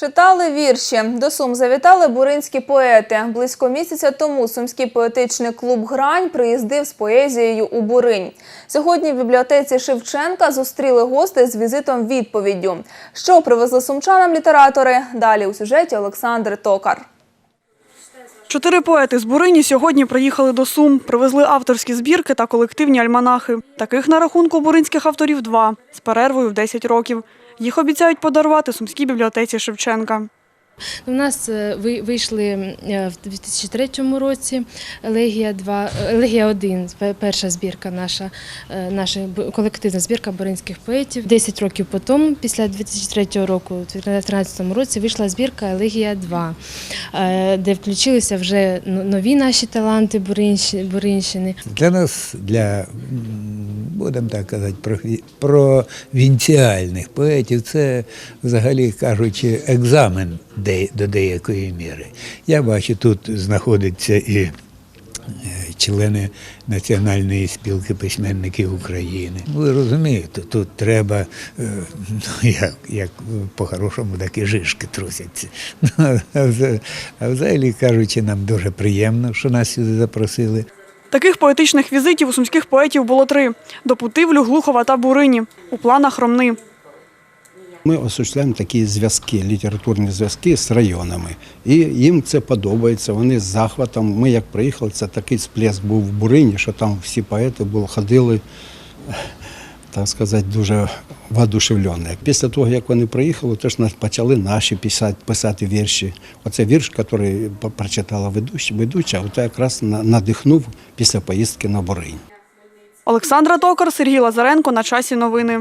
Читали вірші. До Сум завітали буринські поети. Близько місяця тому сумський поетичний клуб Грань приїздив з поезією у Буринь. Сьогодні в бібліотеці Шевченка зустріли гостей з візитом відповіддю. Що привезли сумчанам літератори? Далі у сюжеті Олександр Токар. Чотири поети з Бурині сьогодні приїхали до Сум, привезли авторські збірки та колективні альманахи. Таких на рахунку буринських авторів два з перервою в 10 років. Їх обіцяють подарувати сумській бібліотеці Шевченка. У нас е, ви- вийшли е, в 2003 році Елегія 2, Елегія 1, перша збірка наша, е, наша колективна збірка боринських поетів. 10 років по тому, після 2003 року, у 2013 році, вийшла збірка Елегія 2, е, де включилися вже нові наші таланти Буринщини. Для нас, для, будемо так казати, прові- провінціальних поетів, це, взагалі кажучи, екзамен до деякої міри. Я бачу, тут знаходяться і е, члени Національної спілки письменників України. Ви розумієте, тут треба, е, ну, як, як по-хорошому, так і жишки трусяться. Ну, А взагалі кажучи, нам дуже приємно, що нас сюди запросили. Таких поетичних візитів у сумських поетів було три – до Путивлю, Глухова та Бурині. У планах Ромни. Ми осуществляємо такі зв'язки, літературні зв'язки з районами. І їм це подобається. Вони з захватом. Ми як приїхали, це такий сплеск був в Бурині, що там всі поети були, ходили, так сказати, дуже воодушевлені. Після того, як вони приїхали, теж почали наші писати, писати вірші. Оце вірш, який прочитала ведуча, от якраз надихнув після поїздки на Боринь. Олександра Токар, Сергій Лазаренко. На часі новини.